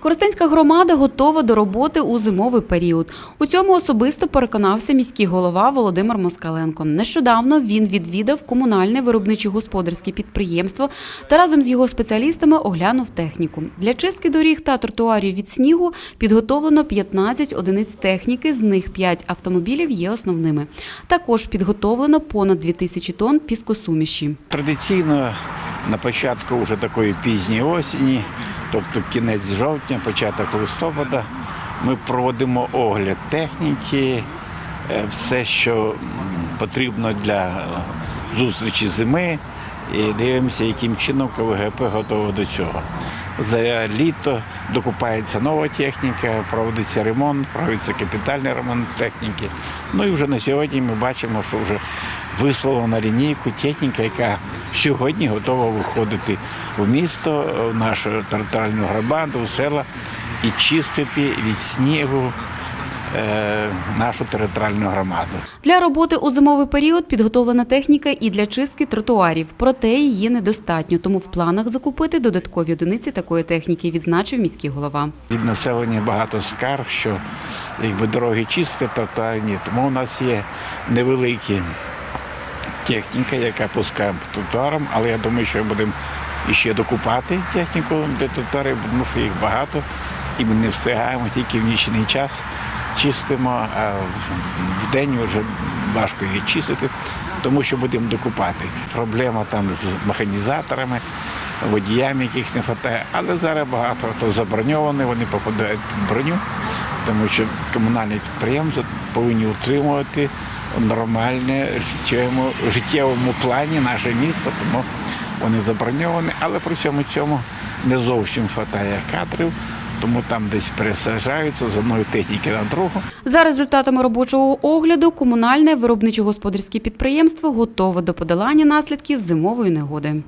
Коростенська громада готова до роботи у зимовий період. У цьому особисто переконався міський голова Володимир Москаленко. Нещодавно він відвідав комунальне виробничо-господарське підприємство та разом з його спеціалістами оглянув техніку. Для чистки доріг та тротуарів від снігу підготовлено 15 одиниць техніки, з них 5 автомобілів є основними. Також підготовлено понад 2000 тонн піскосуміші. Традиційно на початку вже такої пізньої осені, тобто кінець жовтня, початок листопада, ми проводимо огляд техніки, е, все, що потрібно для е, зустрічі зими, і дивимося, яким чином КВГП готово до цього. За літо докупається нова техніка, проводиться ремонт, проводиться капітальний ремонт техніки. Ну і вже на сьогодні ми бачимо, що вже висловлена на лінійку техніка, яка сьогодні готова виходити в місто, в нашу територіальну громаду, в села і чистити від снігу е, нашу територіальну громаду. Для роботи у зимовий період підготовлена техніка і для чистки тротуарів. Проте її недостатньо, тому в планах закупити додаткові одиниці такої техніки, відзначив міський голова. Від населення багато скарг, що якби дороги чисті, то та ні. Тому у нас є невеликі техніка, яка пускає по тротуарам, але я думаю, що ми будемо іще докупати техніку для тротуарів, тому що їх багато, і ми не встигаємо тільки в нічний час чистимо, а в день вже важко її чистити, тому що будемо докупати. Проблема там з механізаторами, водіями, яких не вистачає, але зараз багато хто заброньований, вони попадають під броню, тому що комунальні підприємства повинні утримувати нормальне життєвому, життєвому плані наше місто, тому вони заброньовані, але при цьому цьому не зовсім вистачає кадрів, тому там десь пересаджаються з одної техніки на другу. За результатами робочого огляду, комунальне виробничо-господарське підприємство готове до подолання наслідків зимової негоди.